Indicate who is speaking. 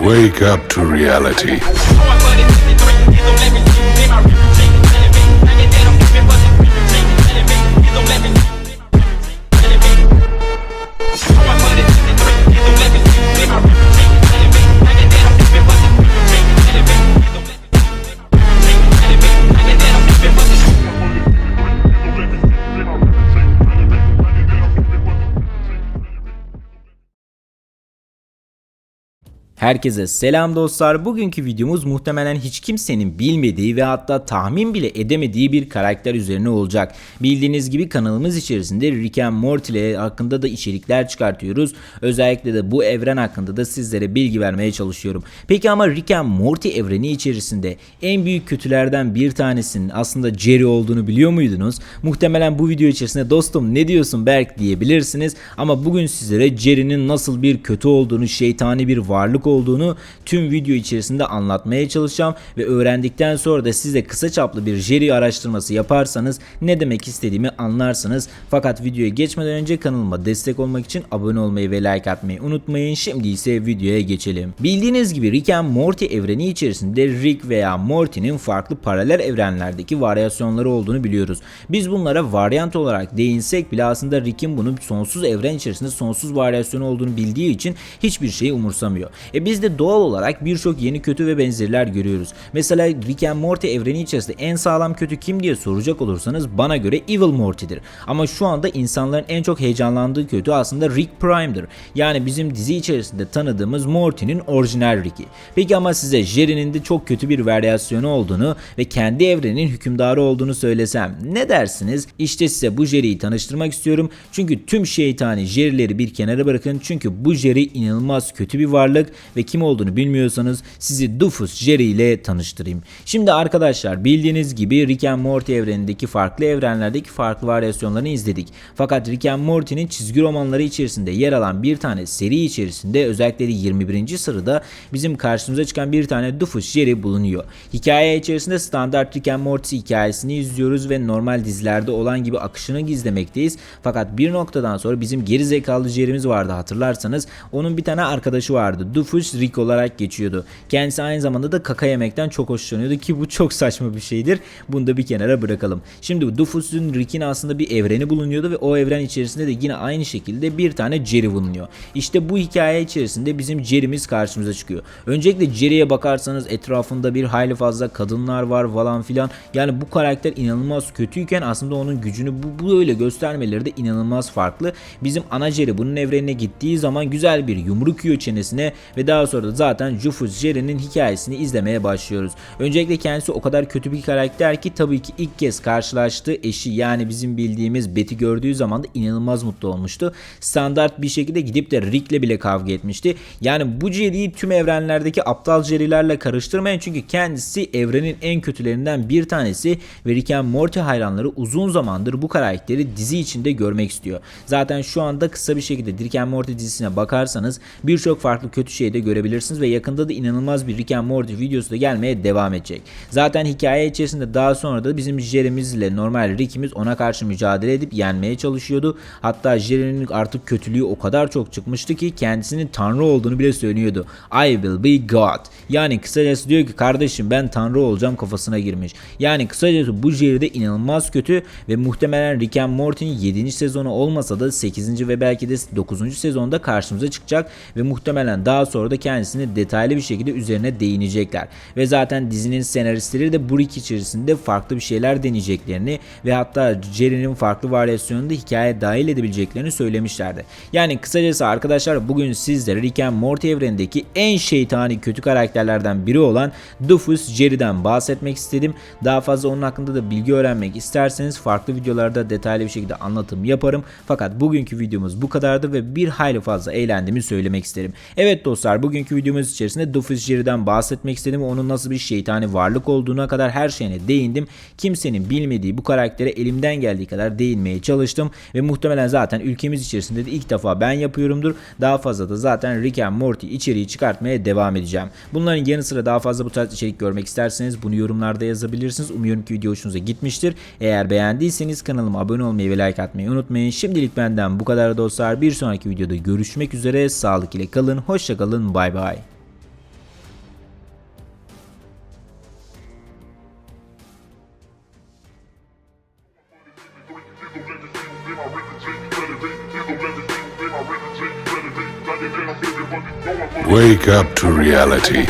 Speaker 1: Wake up to reality.
Speaker 2: Herkese selam dostlar. Bugünkü videomuz muhtemelen hiç kimsenin bilmediği ve hatta tahmin bile edemediği bir karakter üzerine olacak. Bildiğiniz gibi kanalımız içerisinde Rick and Morty hakkında da içerikler çıkartıyoruz. Özellikle de bu evren hakkında da sizlere bilgi vermeye çalışıyorum. Peki ama Rick and Morty evreni içerisinde en büyük kötülerden bir tanesinin aslında Jerry olduğunu biliyor muydunuz? Muhtemelen bu video içerisinde dostum ne diyorsun Berk diyebilirsiniz. Ama bugün sizlere Jerry'nin nasıl bir kötü olduğunu, şeytani bir varlık olduğunu tüm video içerisinde anlatmaya çalışacağım ve öğrendikten sonra da siz de kısa çaplı bir Jerry araştırması yaparsanız ne demek istediğimi anlarsınız. Fakat videoya geçmeden önce kanalıma destek olmak için abone olmayı ve like atmayı unutmayın. Şimdi ise videoya geçelim. Bildiğiniz gibi Rick and Morty evreni içerisinde Rick veya Morty'nin farklı paralel evrenlerdeki varyasyonları olduğunu biliyoruz. Biz bunlara varyant olarak değinsek bile aslında Rick'in bunun sonsuz evren içerisinde sonsuz varyasyonu olduğunu bildiği için hiçbir şeyi umursamıyor. E biz de doğal olarak birçok yeni kötü ve benzerler görüyoruz. Mesela Rick and Morty evreni içerisinde en sağlam kötü kim diye soracak olursanız bana göre Evil Morty'dir. Ama şu anda insanların en çok heyecanlandığı kötü aslında Rick Prime'dır. Yani bizim dizi içerisinde tanıdığımız Morty'nin orijinal Rick'i. Peki ama size Jerry'nin de çok kötü bir varyasyonu olduğunu ve kendi evrenin hükümdarı olduğunu söylesem ne dersiniz? İşte size bu Jerry'yi tanıştırmak istiyorum. Çünkü tüm şeytani Jerry'leri bir kenara bırakın. Çünkü bu Jerry inanılmaz kötü bir varlık ve kim olduğunu bilmiyorsanız sizi Dufus Jerry ile tanıştırayım. Şimdi arkadaşlar bildiğiniz gibi Rick and Morty evrenindeki farklı evrenlerdeki farklı varyasyonlarını izledik. Fakat Rick and Morty'nin çizgi romanları içerisinde yer alan bir tane seri içerisinde özellikle de 21. sırada bizim karşımıza çıkan bir tane Dufus Jerry bulunuyor. Hikaye içerisinde standart Rick and Morty hikayesini izliyoruz ve normal dizilerde olan gibi akışını gizlemekteyiz. Fakat bir noktadan sonra bizim geri zekalı Jerry'miz vardı hatırlarsanız. Onun bir tane arkadaşı vardı. Dufus Rick olarak geçiyordu. Kendisi aynı zamanda da kaka yemekten çok hoşlanıyordu ki bu çok saçma bir şeydir. Bunu da bir kenara bırakalım. Şimdi Dufus'un Rick'in aslında bir evreni bulunuyordu ve o evren içerisinde de yine aynı şekilde bir tane Jerry bulunuyor. İşte bu hikaye içerisinde bizim Jerry'miz karşımıza çıkıyor. Öncelikle Jerry'e bakarsanız etrafında bir hayli fazla kadınlar var falan filan. Yani bu karakter inanılmaz kötüyken aslında onun gücünü bu, bu öyle göstermeleri de inanılmaz farklı. Bizim ana Jerry bunun evrenine gittiği zaman güzel bir yumruk yiyor çenesine ve daha sonra zaten Rufus Jerry'nin hikayesini izlemeye başlıyoruz. Öncelikle kendisi o kadar kötü bir karakter ki tabii ki ilk kez karşılaştığı eşi yani bizim bildiğimiz Betty gördüğü zaman da inanılmaz mutlu olmuştu. Standart bir şekilde gidip de Rick'le bile kavga etmişti. Yani bu Jerry'yi tüm evrenlerdeki aptal Jerry'lerle karıştırmayın çünkü kendisi evrenin en kötülerinden bir tanesi ve Rick and Morty hayranları uzun zamandır bu karakteri dizi içinde görmek istiyor. Zaten şu anda kısa bir şekilde Rick and Morty dizisine bakarsanız birçok farklı kötü şey de görebilirsiniz ve yakında da inanılmaz bir Rick and Morty videosu da gelmeye devam edecek. Zaten hikaye içerisinde daha sonra da bizim Jerry'miz ile normal Rick'imiz ona karşı mücadele edip yenmeye çalışıyordu. Hatta Jerry'nin artık kötülüğü o kadar çok çıkmıştı ki kendisinin tanrı olduğunu bile söylüyordu. I will be God. Yani kısacası diyor ki kardeşim ben tanrı olacağım kafasına girmiş. Yani kısacası bu Jerry de inanılmaz kötü ve muhtemelen Rick and Morty'nin 7. sezonu olmasa da 8. ve belki de 9. sezonda karşımıza çıkacak ve muhtemelen daha sonra da kendisini detaylı bir şekilde üzerine değinecekler. Ve zaten dizinin senaristleri de bu içerisinde farklı bir şeyler deneyeceklerini ve hatta Jerry'nin farklı varyasyonunu da hikaye dahil edebileceklerini söylemişlerdi. Yani kısacası arkadaşlar bugün sizlere Rick and Morty evrenindeki en şeytani kötü karakterlerden biri olan Dufus Jerry'den bahsetmek istedim. Daha fazla onun hakkında da bilgi öğrenmek isterseniz farklı videolarda detaylı bir şekilde anlatım yaparım. Fakat bugünkü videomuz bu kadardı ve bir hayli fazla eğlendiğimi söylemek isterim. Evet dostlar dostlar. Bugünkü videomuz içerisinde Dofus Jerry'den bahsetmek istedim. Onun nasıl bir şeytani varlık olduğuna kadar her şeyine değindim. Kimsenin bilmediği bu karaktere elimden geldiği kadar değinmeye çalıştım. Ve muhtemelen zaten ülkemiz içerisinde de ilk defa ben yapıyorumdur. Daha fazla da zaten Rick and Morty içeriği çıkartmaya devam edeceğim. Bunların yanı sıra daha fazla bu tarz içerik görmek isterseniz bunu yorumlarda yazabilirsiniz. Umuyorum ki video hoşunuza gitmiştir. Eğer beğendiyseniz kanalıma abone olmayı ve like atmayı unutmayın. Şimdilik benden bu kadar dostlar. Bir sonraki videoda görüşmek üzere. Sağlık ile kalın. Hoşça kalın. Mm, bay bay.
Speaker 1: Wake up to reality.